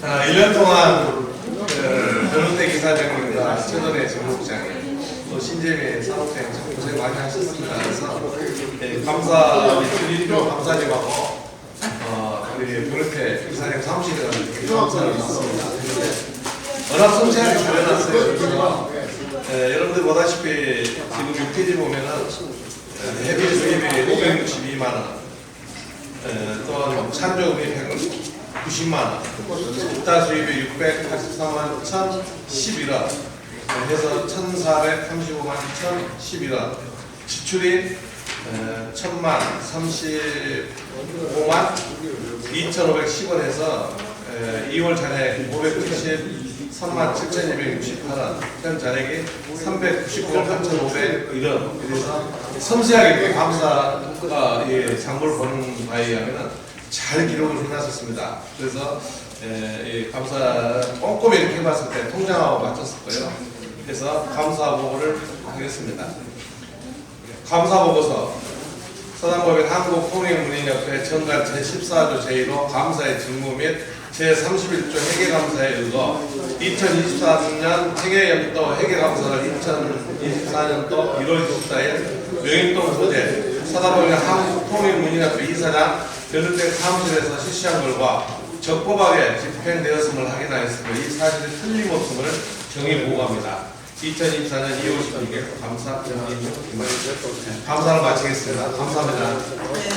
2년 동안 그 변호태 기사장님과 최선의 정국장님 또 신재미 사업장 참 고생 많이 하셨습니다. 그래서 예, 감사 주인도 감사님하고 어, 우리 변호태 기사장 사무실에 감사를 받습니다. 워낙 성실하게 잘 해놨어요. 그래서 예, 여러분들 보다시피 지금 육태지 보면은 예, 해비 수입이 562만 원, 예, 또한 찬조금이 190만 원, 국가 수입이 683만 1,011원, 해서 1,435만 1,011원, 지출이 1,000만 35만 2,510원 해서 2월 잔액 573만 7,268원, 현 잔액이 399만 8,501원. 그래서 섬세하게 감사가 이 장부를 보는 바에 의하면 잘 기록을 해놨었습니다. 그래서 에, 이 감사 꼼꼼히 이렇게 해봤을 때 통장하고 맞췄을 거예요. 그래서 감사 보고를 하겠습니다. 감사 보고서 서당법인 한국통일문인협회 정관 제14조 제1호 감사의 직무 및 제31조 회계감사에 의거 2024년 회계연도 회계감사를 2024년도 1월 24일 명인동 소재 서당법인 한국통일문인협회 이사장 변호대 사무실에서 실시한 결과 적법하게 집행되었음을 확인하였으며 이 사실이 틀림없음을 정의 보고합니다. 2024년 2월 12일 감사 정의 감사를 마치겠습니다. 감사합니다.